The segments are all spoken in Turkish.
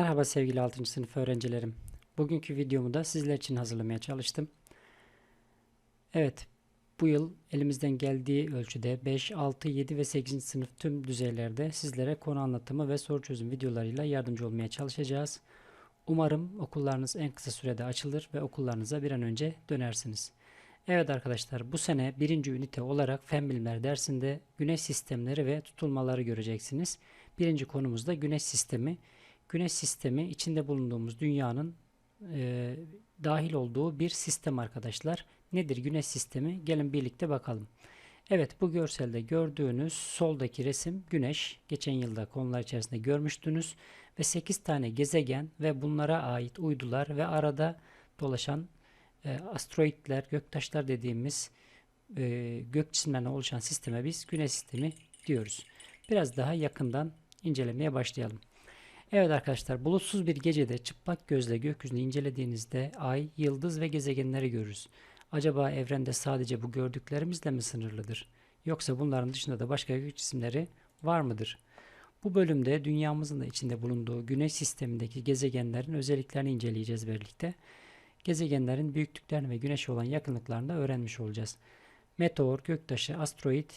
Merhaba sevgili 6. sınıf öğrencilerim. Bugünkü videomu da sizler için hazırlamaya çalıştım. Evet, bu yıl elimizden geldiği ölçüde 5, 6, 7 ve 8. sınıf tüm düzeylerde sizlere konu anlatımı ve soru çözüm videolarıyla yardımcı olmaya çalışacağız. Umarım okullarınız en kısa sürede açılır ve okullarınıza bir an önce dönersiniz. Evet arkadaşlar bu sene birinci ünite olarak fen bilimler dersinde güneş sistemleri ve tutulmaları göreceksiniz. Birinci konumuz da güneş sistemi. Güneş sistemi içinde bulunduğumuz dünyanın e, dahil olduğu bir sistem arkadaşlar. Nedir güneş sistemi? Gelin birlikte bakalım. Evet bu görselde gördüğünüz soldaki resim güneş. Geçen yılda konular içerisinde görmüştünüz. Ve 8 tane gezegen ve bunlara ait uydular ve arada dolaşan e, asteroidler, göktaşlar dediğimiz e, gök cisimlerine oluşan sisteme biz güneş sistemi diyoruz. Biraz daha yakından incelemeye başlayalım. Evet arkadaşlar bulutsuz bir gecede çıplak gözle gökyüzünü incelediğinizde ay, yıldız ve gezegenleri görürüz. Acaba evrende sadece bu gördüklerimizle mi sınırlıdır? Yoksa bunların dışında da başka gök cisimleri var mıdır? Bu bölümde dünyamızın da içinde bulunduğu güneş sistemindeki gezegenlerin özelliklerini inceleyeceğiz birlikte. Gezegenlerin büyüklüklerini ve güneşe olan yakınlıklarını da öğrenmiş olacağız. Meteor, göktaşı, asteroid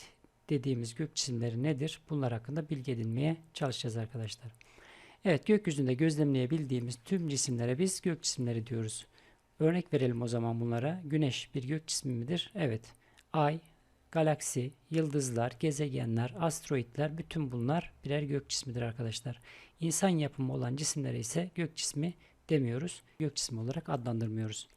dediğimiz gök cisimleri nedir? Bunlar hakkında bilgi edinmeye çalışacağız arkadaşlar. Evet gökyüzünde gözlemleyebildiğimiz tüm cisimlere biz gök cisimleri diyoruz. Örnek verelim o zaman bunlara. Güneş bir gök cismi midir? Evet. Ay, galaksi, yıldızlar, gezegenler, asteroidler bütün bunlar birer gök cismidir arkadaşlar. İnsan yapımı olan cisimlere ise gök cismi demiyoruz. Gök cismi olarak adlandırmıyoruz.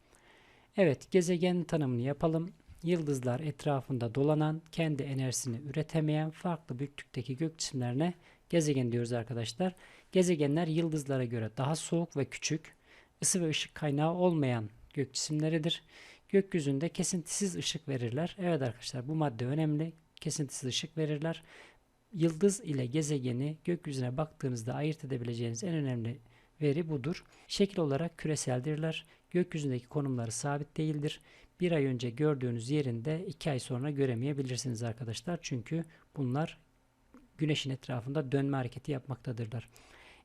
Evet gezegen tanımını yapalım. Yıldızlar etrafında dolanan, kendi enerjisini üretemeyen farklı büyüklükteki gök cisimlerine gezegen diyoruz arkadaşlar. Gezegenler yıldızlara göre daha soğuk ve küçük, ısı ve ışık kaynağı olmayan gök cisimleridir. Gökyüzünde kesintisiz ışık verirler. Evet arkadaşlar bu madde önemli. Kesintisiz ışık verirler. Yıldız ile gezegeni gökyüzüne baktığınızda ayırt edebileceğiniz en önemli veri budur. Şekil olarak küreseldirler. Gökyüzündeki konumları sabit değildir. Bir ay önce gördüğünüz yerinde iki ay sonra göremeyebilirsiniz arkadaşlar. Çünkü bunlar güneşin etrafında dönme hareketi yapmaktadırlar.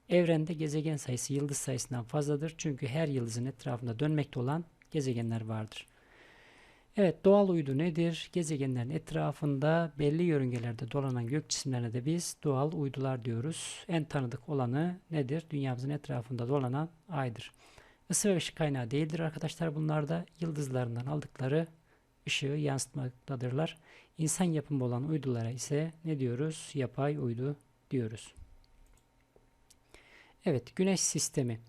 Evrende gezegen sayısı yıldız sayısından fazladır. Çünkü her yıldızın etrafında dönmekte olan gezegenler vardır. Evet doğal uydu nedir? Gezegenlerin etrafında belli yörüngelerde dolanan gök cisimlerine de biz doğal uydular diyoruz. En tanıdık olanı nedir? Dünyamızın etrafında dolanan aydır. Isı ve ışık kaynağı değildir arkadaşlar. Bunlar da yıldızlarından aldıkları ışığı yansıtmaktadırlar. İnsan yapımı olan uydulara ise ne diyoruz? Yapay uydu diyoruz. Evet, güneş sistemi.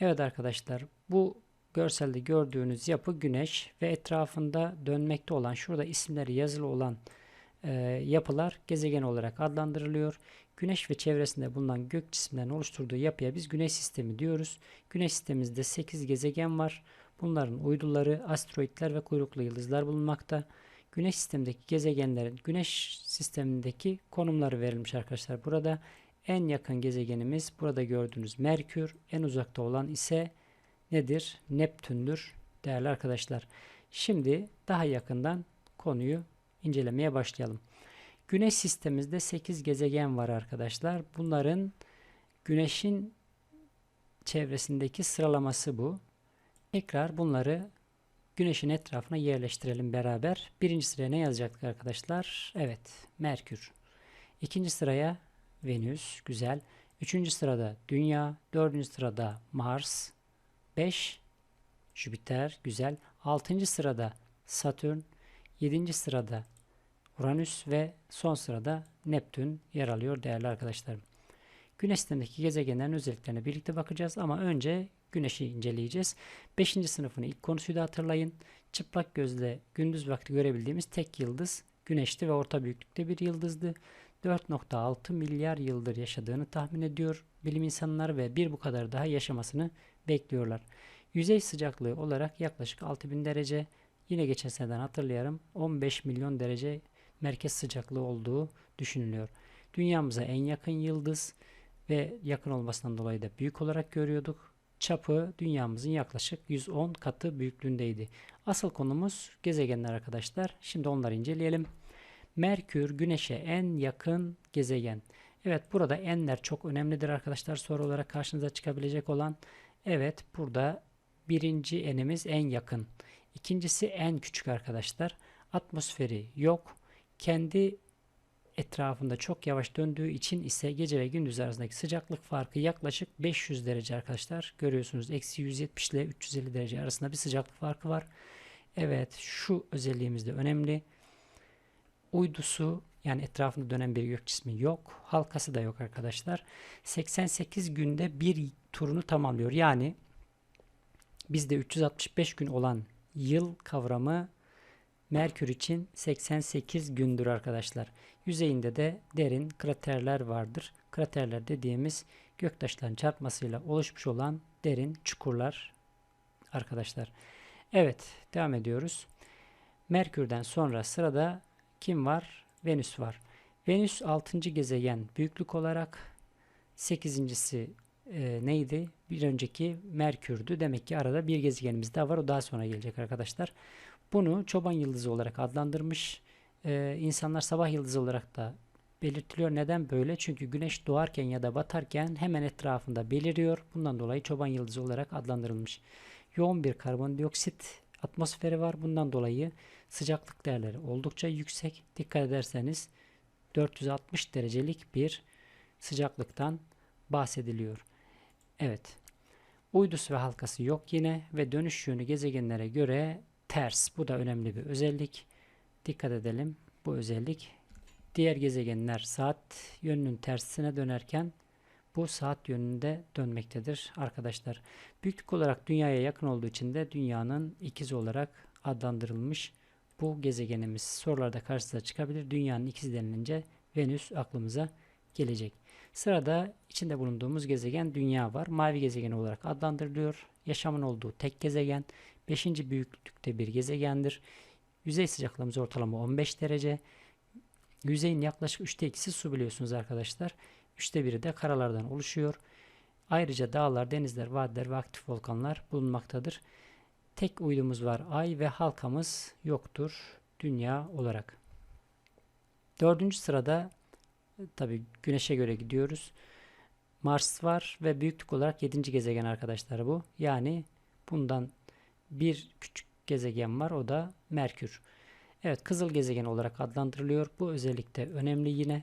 Evet arkadaşlar, bu görselde gördüğünüz yapı güneş ve etrafında dönmekte olan, şurada isimleri yazılı olan e, yapılar gezegen olarak adlandırılıyor. Güneş ve çevresinde bulunan gök cisimlerin oluşturduğu yapıya biz güneş sistemi diyoruz. Güneş sistemimizde 8 gezegen var. Bunların uyduları, asteroidler ve kuyruklu yıldızlar bulunmakta. Güneş sistemindeki gezegenlerin güneş sistemindeki konumları verilmiş arkadaşlar. Burada en yakın gezegenimiz burada gördüğünüz Merkür. En uzakta olan ise nedir? Neptün'dür değerli arkadaşlar. Şimdi daha yakından konuyu incelemeye başlayalım. Güneş sistemimizde 8 gezegen var arkadaşlar. Bunların güneşin çevresindeki sıralaması bu. Tekrar bunları güneşin etrafına yerleştirelim beraber. Birinci sıraya ne yazacaktık arkadaşlar? Evet, Merkür. İkinci sıraya Venüs, güzel. Üçüncü sırada Dünya, dördüncü sırada Mars, beş Jüpiter, güzel. Altıncı sırada Satürn, yedinci sırada Uranüs ve son sırada Neptün yer alıyor değerli arkadaşlarım. Güneş sistemindeki gezegenlerin özelliklerine birlikte bakacağız ama önce Güneş'i inceleyeceğiz. 5. sınıfın ilk konusuydu hatırlayın. Çıplak gözle gündüz vakti görebildiğimiz tek yıldız Güneş'ti ve orta büyüklükte bir yıldızdı. 4.6 milyar yıldır yaşadığını tahmin ediyor bilim insanları ve bir bu kadar daha yaşamasını bekliyorlar. Yüzey sıcaklığı olarak yaklaşık 6000 derece. Yine geçen seneden hatırlayalım 15 milyon derece merkez sıcaklığı olduğu düşünülüyor. Dünyamıza en yakın yıldız ve yakın olmasından dolayı da büyük olarak görüyorduk. Çapı dünyamızın yaklaşık 110 katı büyüklüğündeydi. Asıl konumuz gezegenler arkadaşlar. Şimdi onları inceleyelim. Merkür Güneş'e en yakın gezegen. Evet burada enler çok önemlidir arkadaşlar. Soru olarak karşınıza çıkabilecek olan. Evet burada birinci enimiz en yakın. İkincisi en küçük arkadaşlar. Atmosferi yok. Kendi etrafında çok yavaş döndüğü için ise gece ve gündüz arasındaki sıcaklık farkı yaklaşık 500 derece arkadaşlar. Görüyorsunuz eksi 170 ile 350 derece arasında bir sıcaklık farkı var. Evet şu özelliğimiz de önemli. Uydusu yani etrafında dönen bir gök cismi yok. Halkası da yok arkadaşlar. 88 günde bir turunu tamamlıyor. Yani bizde 365 gün olan yıl kavramı Merkür için 88 gündür arkadaşlar. Yüzeyinde de derin kraterler vardır. Kraterler dediğimiz göktaşların çarpmasıyla oluşmuş olan derin çukurlar arkadaşlar. Evet devam ediyoruz. Merkür'den sonra sırada kim var? Venüs var. Venüs 6. gezegen büyüklük olarak 8.si e, neydi? Bir önceki Merkür'dü. Demek ki arada bir gezegenimiz daha var. O daha sonra gelecek arkadaşlar. Bunu çoban yıldızı olarak adlandırmış. Ee, insanlar sabah yıldızı olarak da belirtiliyor. Neden böyle? Çünkü güneş doğarken ya da batarken hemen etrafında beliriyor. Bundan dolayı çoban yıldızı olarak adlandırılmış. Yoğun bir karbondioksit atmosferi var. Bundan dolayı sıcaklık değerleri oldukça yüksek. Dikkat ederseniz 460 derecelik bir sıcaklıktan bahsediliyor. Evet. Uydusu ve halkası yok yine ve dönüş yönü gezegenlere göre ters. Bu da önemli bir özellik. Dikkat edelim. Bu özellik diğer gezegenler saat yönünün tersine dönerken bu saat yönünde dönmektedir arkadaşlar. Büyüklük olarak dünyaya yakın olduğu için de dünyanın ikizi olarak adlandırılmış bu gezegenimiz. Sorularda karşınıza çıkabilir. Dünyanın ikizi denilince Venüs aklımıza gelecek. Sırada içinde bulunduğumuz gezegen Dünya var. Mavi gezegen olarak adlandırılıyor. Yaşamın olduğu tek gezegen. 5. büyüklükte bir gezegendir. Yüzey sıcaklığımız ortalama 15 derece. Yüzeyin yaklaşık 3'te 2'si su biliyorsunuz arkadaşlar. 3'te 1'i de karalardan oluşuyor. Ayrıca dağlar, denizler, vadiler ve aktif volkanlar bulunmaktadır. Tek uydumuz var ay ve halkamız yoktur dünya olarak. Dördüncü sırada tabi güneşe göre gidiyoruz. Mars var ve büyüklük olarak 7. gezegen arkadaşlar bu. Yani bundan bir küçük gezegen var o da Merkür. Evet kızıl gezegen olarak adlandırılıyor. Bu özellikle önemli yine.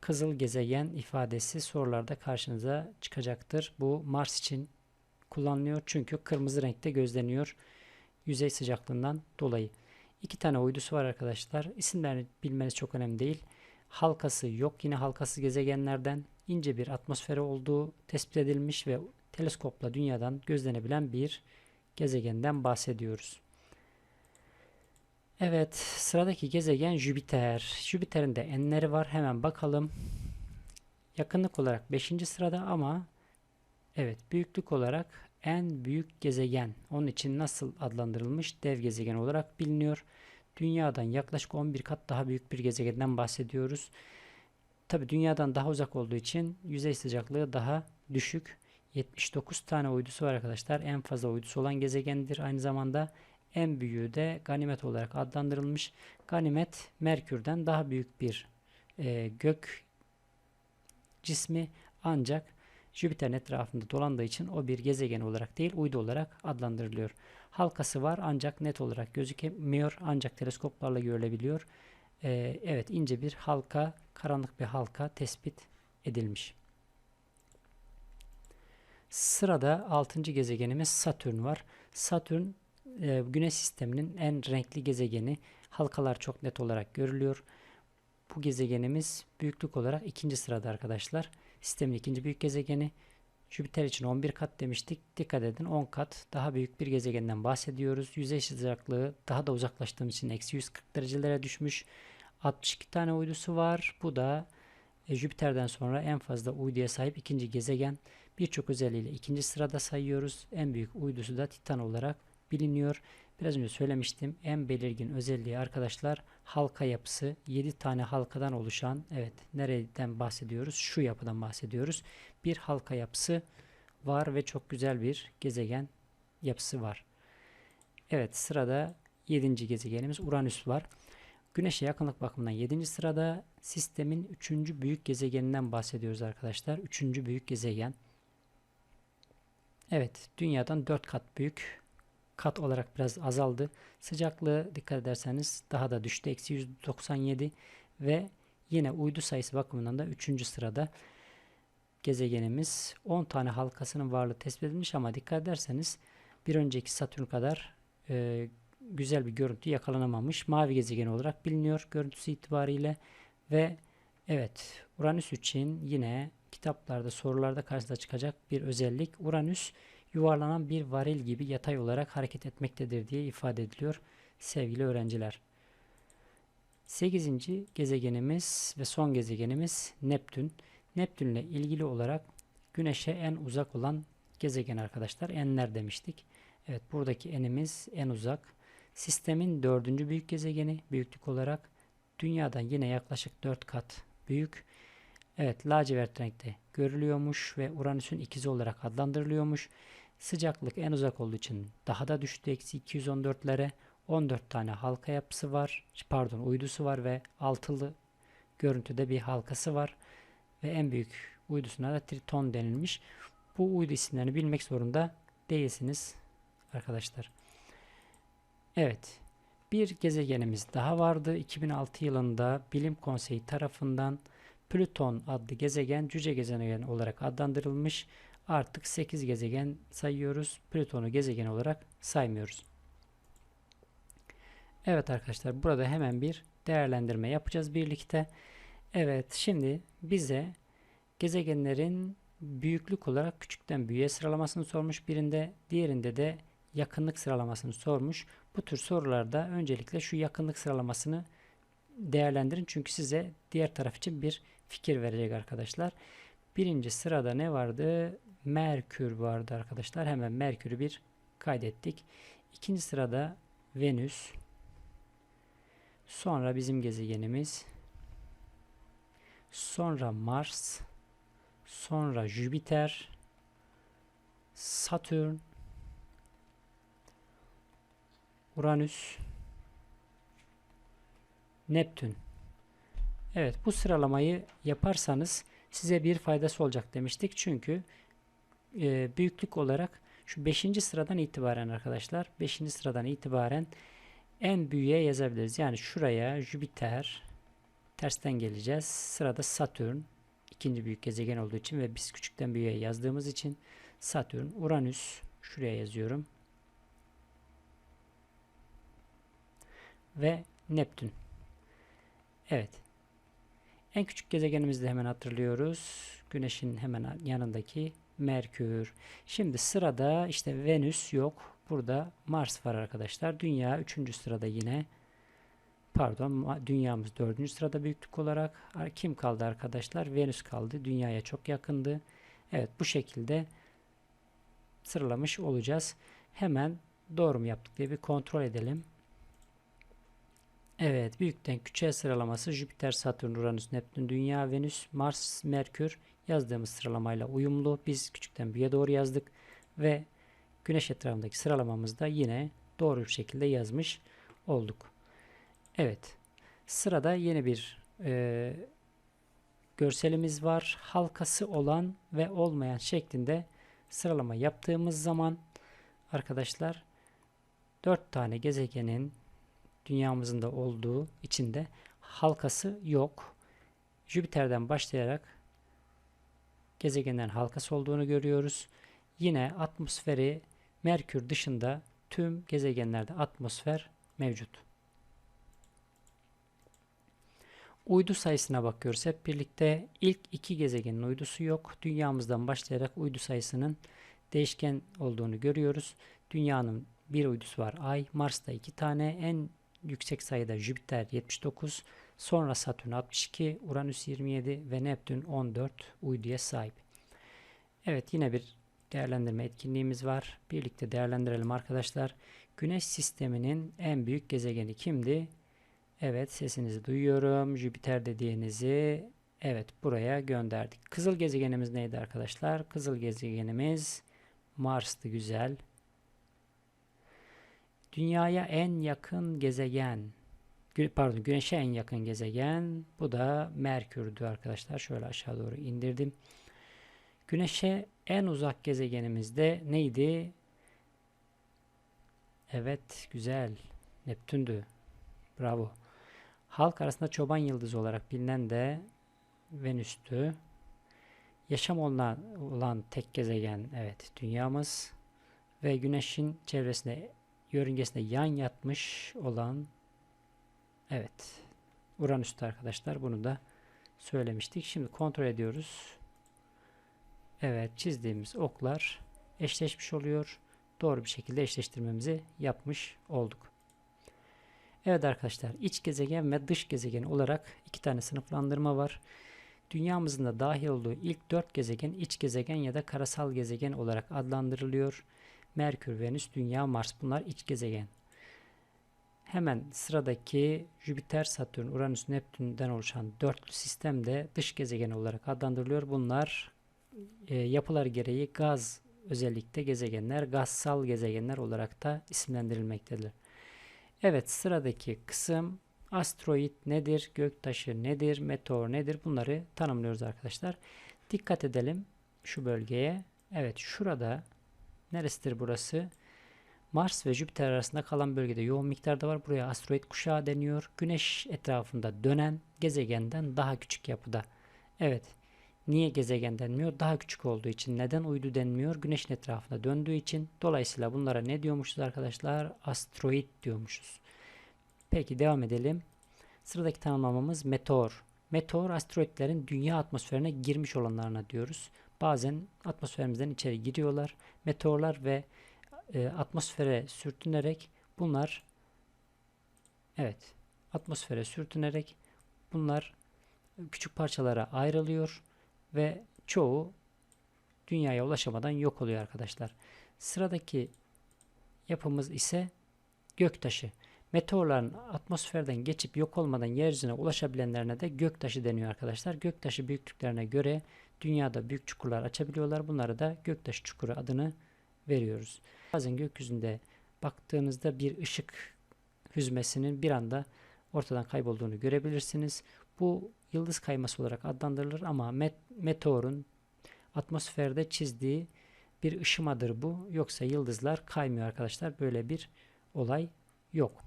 Kızıl gezegen ifadesi sorularda karşınıza çıkacaktır. Bu Mars için kullanılıyor çünkü kırmızı renkte gözleniyor yüzey sıcaklığından dolayı. İki tane uydusu var arkadaşlar. İsimlerini bilmeniz çok önemli değil. Halkası yok. Yine halkası gezegenlerden ince bir atmosferi olduğu tespit edilmiş ve teleskopla dünyadan gözlenebilen bir gezegenden bahsediyoruz. Evet, sıradaki gezegen Jüpiter. Jüpiter'in de enleri var. Hemen bakalım. Yakınlık olarak 5. sırada ama evet, büyüklük olarak en büyük gezegen. Onun için nasıl adlandırılmış? Dev gezegen olarak biliniyor. Dünyadan yaklaşık 11 kat daha büyük bir gezegenden bahsediyoruz. Tabi dünyadan daha uzak olduğu için yüzey sıcaklığı daha düşük. 79 tane uydusu var arkadaşlar. En fazla uydusu olan gezegendir. Aynı zamanda en büyüğü de Ganimet olarak adlandırılmış. Ganimet Merkür'den daha büyük bir e, gök cismi ancak Jüpiter'in etrafında dolandığı için o bir gezegen olarak değil uydu olarak adlandırılıyor. Halkası var ancak net olarak gözükemiyor ancak teleskoplarla görülebiliyor. Ee, evet ince bir halka, karanlık bir halka tespit edilmiş. Sırada 6. gezegenimiz Satürn var. Satürn e, Güneş sisteminin en renkli gezegeni. Halkalar çok net olarak görülüyor. Bu gezegenimiz büyüklük olarak ikinci sırada arkadaşlar. Sistemin ikinci büyük gezegeni. Jüpiter için 11 kat demiştik. Dikkat edin 10 kat daha büyük bir gezegenden bahsediyoruz. Yüzey sıcaklığı daha da uzaklaştığımız için eksi 140 derecelere düşmüş. 62 tane uydusu var. Bu da e, Jüpiter'den sonra en fazla uyduya sahip ikinci gezegen. Birçok özelliğiyle ikinci sırada sayıyoruz. En büyük uydusu da Titan olarak biliniyor. Biraz önce söylemiştim. En belirgin özelliği arkadaşlar halka yapısı. 7 tane halkadan oluşan evet nereden bahsediyoruz? Şu yapıdan bahsediyoruz. Bir halka yapısı var ve çok güzel bir gezegen yapısı var. Evet sırada 7. gezegenimiz Uranüs var. Güneş'e yakınlık bakımından 7. sırada sistemin 3. büyük gezegeninden bahsediyoruz arkadaşlar. 3. büyük gezegen. Evet, dünyadan 4 kat büyük. Kat olarak biraz azaldı. Sıcaklığı dikkat ederseniz daha da düştü. Eksi 197 ve yine uydu sayısı bakımından da 3. sırada gezegenimiz 10 tane halkasının varlığı tespit edilmiş ama dikkat ederseniz bir önceki Satürn kadar e, güzel bir görüntü yakalanamamış. Mavi gezegen olarak biliniyor görüntüsü itibariyle ve evet Uranüs için yine kitaplarda sorularda karşıda çıkacak bir özellik. Uranüs yuvarlanan bir varil gibi yatay olarak hareket etmektedir diye ifade ediliyor sevgili öğrenciler. 8. gezegenimiz ve son gezegenimiz Neptün. Neptün ile ilgili olarak Güneş'e en uzak olan gezegen arkadaşlar. Enler demiştik. Evet buradaki enimiz en uzak. Sistemin dördüncü büyük gezegeni büyüklük olarak Dünya'dan yine yaklaşık 4 kat büyük. Evet lacivert renkte görülüyormuş ve Uranüs'ün ikizi olarak adlandırılıyormuş. Sıcaklık en uzak olduğu için daha da düştü. Eksi 214'lere 14 tane halka yapısı var. Pardon uydusu var ve altılı görüntüde bir halkası var. Ve en büyük uydusuna da Triton denilmiş. Bu uydu isimlerini bilmek zorunda değilsiniz arkadaşlar. Evet. Bir gezegenimiz daha vardı. 2006 yılında Bilim Konseyi tarafından Plüton adlı gezegen cüce gezegen olarak adlandırılmış. Artık 8 gezegen sayıyoruz. Plüton'u gezegen olarak saymıyoruz. Evet arkadaşlar burada hemen bir değerlendirme yapacağız birlikte. Evet şimdi bize gezegenlerin büyüklük olarak küçükten büyüğe sıralamasını sormuş birinde. Diğerinde de yakınlık sıralamasını sormuş. Bu tür sorularda öncelikle şu yakınlık sıralamasını değerlendirin. Çünkü size diğer taraf için bir fikir verecek arkadaşlar. Birinci sırada ne vardı? Merkür vardı arkadaşlar. Hemen Merkür'ü bir kaydettik. İkinci sırada Venüs. Sonra bizim gezegenimiz. Sonra Mars. Sonra Jüpiter. Satürn. Uranüs. Neptün. Evet bu sıralamayı yaparsanız size bir faydası olacak demiştik. Çünkü e, büyüklük olarak şu 5. sıradan itibaren arkadaşlar 5. sıradan itibaren en büyüğe yazabiliriz. Yani şuraya Jüpiter tersten geleceğiz. Sırada Satürn ikinci büyük gezegen olduğu için ve biz küçükten büyüğe yazdığımız için Satürn, Uranüs şuraya yazıyorum. Ve Neptün. Evet. En küçük gezegenimizi de hemen hatırlıyoruz. Güneşin hemen yanındaki Merkür. Şimdi sırada işte Venüs yok. Burada Mars var arkadaşlar. Dünya 3. sırada yine. Pardon dünyamız 4. sırada büyüklük olarak. Kim kaldı arkadaşlar? Venüs kaldı. Dünyaya çok yakındı. Evet bu şekilde sıralamış olacağız. Hemen doğru mu yaptık diye bir kontrol edelim. Evet, büyükten küçüğe sıralaması Jüpiter, Satürn, Uranüs, Neptün, Dünya, Venüs, Mars, Merkür yazdığımız sıralamayla uyumlu. Biz küçükten büyüğe doğru yazdık ve Güneş etrafındaki sıralamamızda yine doğru bir şekilde yazmış olduk. Evet, sırada yeni bir e, görselimiz var. Halkası olan ve olmayan şeklinde sıralama yaptığımız zaman arkadaşlar 4 tane gezegenin dünyamızın da olduğu içinde halkası yok. Jüpiter'den başlayarak gezegenlerin halkası olduğunu görüyoruz. Yine atmosferi Merkür dışında tüm gezegenlerde atmosfer mevcut. Uydu sayısına bakıyoruz hep birlikte. ilk iki gezegenin uydusu yok. Dünyamızdan başlayarak uydu sayısının değişken olduğunu görüyoruz. Dünyanın bir uydusu var Ay. Mars'ta iki tane. En yüksek sayıda Jüpiter 79, sonra Satürn 62, Uranüs 27 ve Neptün 14 uyduya sahip. Evet yine bir değerlendirme etkinliğimiz var. Birlikte değerlendirelim arkadaşlar. Güneş sisteminin en büyük gezegeni kimdi? Evet sesinizi duyuyorum. Jüpiter dediğinizi evet buraya gönderdik. Kızıl gezegenimiz neydi arkadaşlar? Kızıl gezegenimiz Mars'tı güzel. Dünyaya en yakın gezegen. Pardon, Güneş'e en yakın gezegen. Bu da Merkür'dü arkadaşlar. Şöyle aşağı doğru indirdim. Güneş'e en uzak gezegenimiz de neydi? Evet, güzel. Neptün'dü. Bravo. Halk arasında çoban yıldızı olarak bilinen de Venüs'tü. Yaşam olan, olan tek gezegen evet dünyamız ve Güneş'in çevresinde yörüngesinde yan yatmış olan evet Uranüs'tü arkadaşlar. Bunu da söylemiştik. Şimdi kontrol ediyoruz. Evet çizdiğimiz oklar eşleşmiş oluyor. Doğru bir şekilde eşleştirmemizi yapmış olduk. Evet arkadaşlar iç gezegen ve dış gezegen olarak iki tane sınıflandırma var. Dünyamızın da dahil olduğu ilk dört gezegen iç gezegen ya da karasal gezegen olarak adlandırılıyor. Merkür, Venüs, Dünya, Mars bunlar iç gezegen. Hemen sıradaki Jüpiter, Satürn, Uranüs, Neptün'den oluşan dörtlü sistem de dış gezegen olarak adlandırılıyor. Bunlar e, yapıları gereği gaz özellikle gezegenler, gazsal gezegenler olarak da isimlendirilmektedir. Evet sıradaki kısım asteroid nedir, göktaşı nedir, meteor nedir bunları tanımlıyoruz arkadaşlar. Dikkat edelim şu bölgeye. Evet şurada neresidir burası? Mars ve Jüpiter arasında kalan bölgede yoğun miktarda var. Buraya asteroid kuşağı deniyor. Güneş etrafında dönen gezegenden daha küçük yapıda. Evet. Niye gezegen denmiyor? Daha küçük olduğu için. Neden uydu denmiyor? Güneşin etrafında döndüğü için. Dolayısıyla bunlara ne diyormuşuz arkadaşlar? Asteroid diyormuşuz. Peki devam edelim. Sıradaki tanımlamamız meteor. Meteor asteroidlerin dünya atmosferine girmiş olanlarına diyoruz. Bazen atmosferimizden içeri giriyorlar. Meteorlar ve e, atmosfere sürtünerek bunlar evet atmosfere sürtünerek bunlar küçük parçalara ayrılıyor ve çoğu dünyaya ulaşamadan yok oluyor arkadaşlar. Sıradaki yapımız ise göktaşı. Meteorların atmosferden geçip yok olmadan yeryüzüne ulaşabilenlerine de göktaşı deniyor arkadaşlar. Göktaşı büyüklüklerine göre dünyada büyük çukurlar açabiliyorlar. Bunlara da göktaşı çukuru adını veriyoruz. Bazen gökyüzünde baktığınızda bir ışık hüzmesinin bir anda ortadan kaybolduğunu görebilirsiniz. Bu yıldız kayması olarak adlandırılır ama met meteorun atmosferde çizdiği bir ışımadır bu. Yoksa yıldızlar kaymıyor arkadaşlar. Böyle bir olay yok.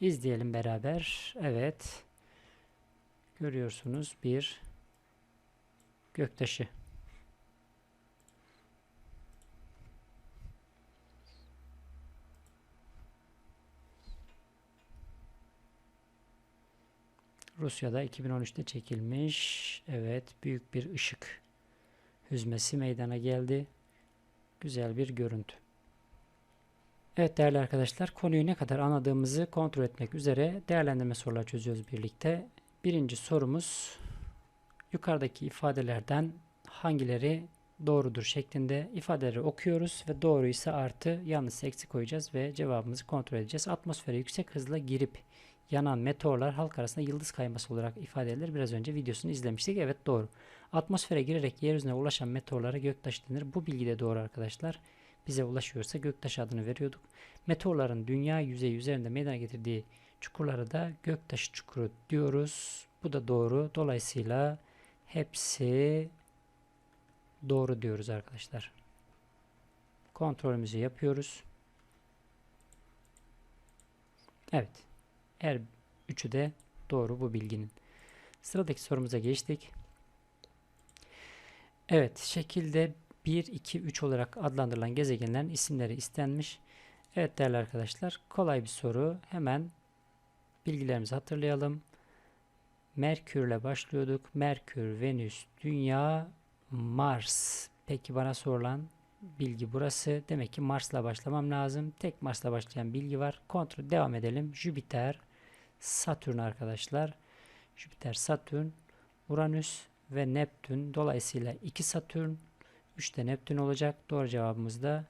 İzleyelim beraber. Evet. Görüyorsunuz bir göktaşı. Rusya'da 2013'te çekilmiş. Evet, büyük bir ışık hüzmesi meydana geldi. Güzel bir görüntü. Evet değerli arkadaşlar, konuyu ne kadar anladığımızı kontrol etmek üzere değerlendirme soruları çözüyoruz birlikte. Birinci sorumuz yukarıdaki ifadelerden hangileri doğrudur şeklinde ifadeleri okuyoruz ve doğru ise artı yanlış eksi koyacağız ve cevabımızı kontrol edeceğiz. Atmosfere yüksek hızla girip yanan meteorlar halk arasında yıldız kayması olarak ifade edilir. Biraz önce videosunu izlemiştik. Evet doğru. Atmosfere girerek yeryüzüne ulaşan meteorlara göktaşı denir. Bu bilgi de doğru arkadaşlar. Bize ulaşıyorsa göktaşı adını veriyorduk. Meteorların dünya yüzeyi üzerinde meydana getirdiği çukurları da göktaşı çukuru diyoruz. Bu da doğru. Dolayısıyla hepsi doğru diyoruz arkadaşlar. Kontrolümüzü yapıyoruz. Evet. Her üçü de doğru bu bilginin. Sıradaki sorumuza geçtik. Evet, şekilde 1, 2, 3 olarak adlandırılan gezegenlerin isimleri istenmiş. Evet değerli arkadaşlar, kolay bir soru. Hemen bilgilerimizi hatırlayalım. Merkürle başlıyorduk. Merkür, Venüs, Dünya, Mars. Peki bana sorulan bilgi burası. Demek ki Mars'la başlamam lazım. Tek Mars'la başlayan bilgi var. Kontrol devam edelim. Jüpiter, Satürn arkadaşlar. Jüpiter, Satürn, Uranüs ve Neptün. Dolayısıyla 2 Satürn, 3 de Neptün olacak. Doğru cevabımız da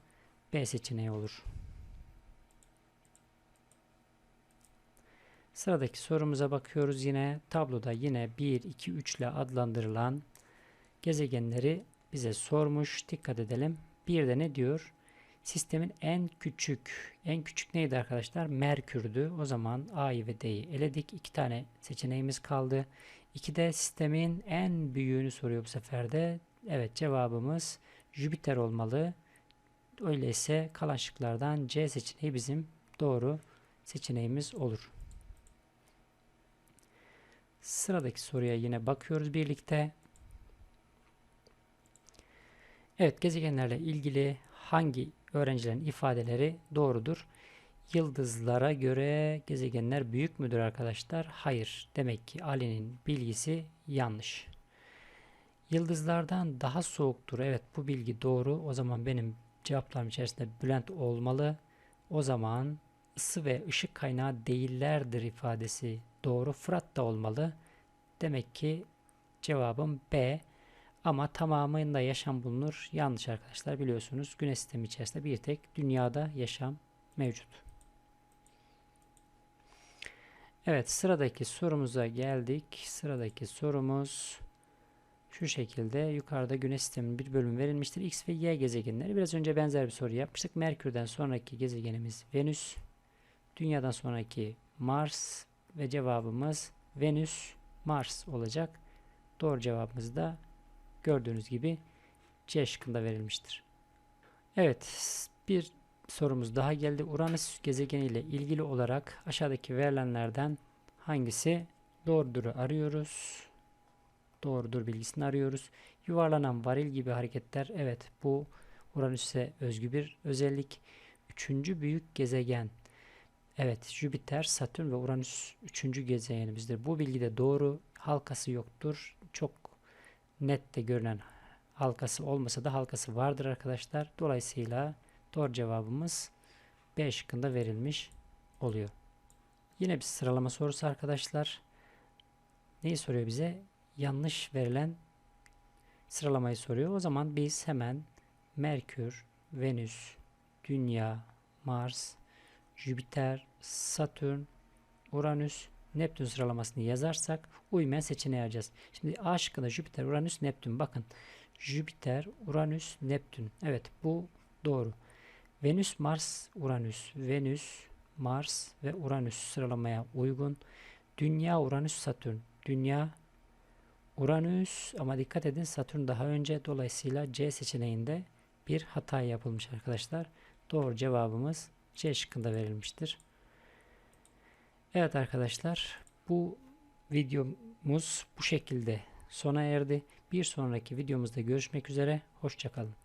B seçeneği olur. Sıradaki sorumuza bakıyoruz yine. Tabloda yine 1, 2, 3 ile adlandırılan gezegenleri bize sormuş. Dikkat edelim. Bir de ne diyor? Sistemin en küçük, en küçük neydi arkadaşlar? Merkür'dü. O zaman A'yı ve D'yi eledik. İki tane seçeneğimiz kaldı. İki de sistemin en büyüğünü soruyor bu sefer de. Evet cevabımız Jüpiter olmalı. Öyleyse kalan şıklardan C seçeneği bizim doğru seçeneğimiz olur. Sıradaki soruya yine bakıyoruz birlikte. Evet gezegenlerle ilgili hangi öğrencilerin ifadeleri doğrudur? Yıldızlara göre gezegenler büyük müdür arkadaşlar? Hayır. Demek ki Ali'nin bilgisi yanlış. Yıldızlardan daha soğuktur. Evet bu bilgi doğru. O zaman benim cevaplarım içerisinde Bülent olmalı. O zaman ısı ve ışık kaynağı değillerdir ifadesi doğru. Fırat da olmalı. Demek ki cevabım B. Ama tamamında yaşam bulunur. Yanlış arkadaşlar biliyorsunuz. Güneş sistemi içerisinde bir tek dünyada yaşam mevcut. Evet sıradaki sorumuza geldik. Sıradaki sorumuz şu şekilde yukarıda güneş sisteminin bir bölümü verilmiştir. X ve Y gezegenleri. Biraz önce benzer bir soru yapmıştık. Merkür'den sonraki gezegenimiz Venüs. Dünya'dan sonraki Mars ve cevabımız Venüs, Mars olacak. Doğru cevabımız da gördüğünüz gibi C şıkkında verilmiştir. Evet bir sorumuz daha geldi. Uranüs gezegeni ile ilgili olarak aşağıdaki verilenlerden hangisi doğrudur arıyoruz. Doğrudur bilgisini arıyoruz. Yuvarlanan varil gibi hareketler evet bu Uranüs'e özgü bir özellik. Üçüncü büyük gezegen Evet Jüpiter, Satürn ve Uranüs üçüncü gezegenimizdir. Bu bilgi de doğru. Halkası yoktur. Çok net de görünen halkası olmasa da halkası vardır arkadaşlar. Dolayısıyla doğru cevabımız B şıkkında verilmiş oluyor. Yine bir sıralama sorusu arkadaşlar. Neyi soruyor bize? Yanlış verilen sıralamayı soruyor. O zaman biz hemen Merkür, Venüs, Dünya, Mars, Jüpiter, Satürn, Uranüs, Neptün sıralamasını yazarsak uymayan seçeneği arayacağız. Şimdi A şıkkında Jüpiter, Uranüs, Neptün. Bakın Jüpiter, Uranüs, Neptün. Evet bu doğru. Venüs, Mars, Uranüs, Venüs, Mars ve Uranüs sıralamaya uygun. Dünya, Uranüs, Satürn. Dünya, Uranüs ama dikkat edin Satürn daha önce dolayısıyla C seçeneğinde bir hata yapılmış arkadaşlar. Doğru cevabımız C şıkkında verilmiştir. Evet arkadaşlar bu videomuz bu şekilde sona erdi. Bir sonraki videomuzda görüşmek üzere. Hoşçakalın.